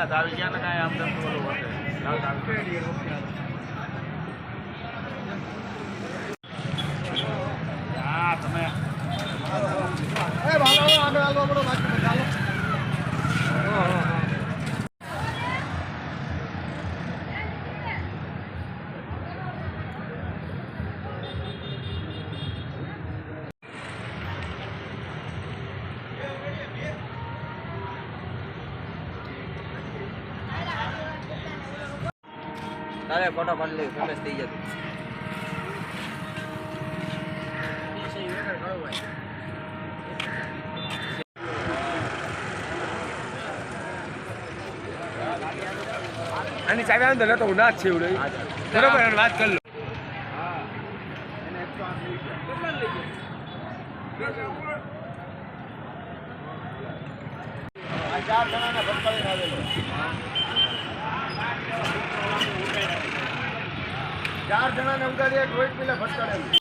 મહિના આવી ગયા ને કાંઈ આમ તેમ આવી ગયા. હા તમે. તારે ફોટો પાડી લઈ ફેમસ થઈ જતું અને ચાવી આવે ને તો હું ના જ છે એવું બરોબર વાત કરી લો. આ ચાર જણાને ભટકાવીને આવેલો ચાર જણાને ઉગાડી એક રોહિત મિલે ભટકાડેલું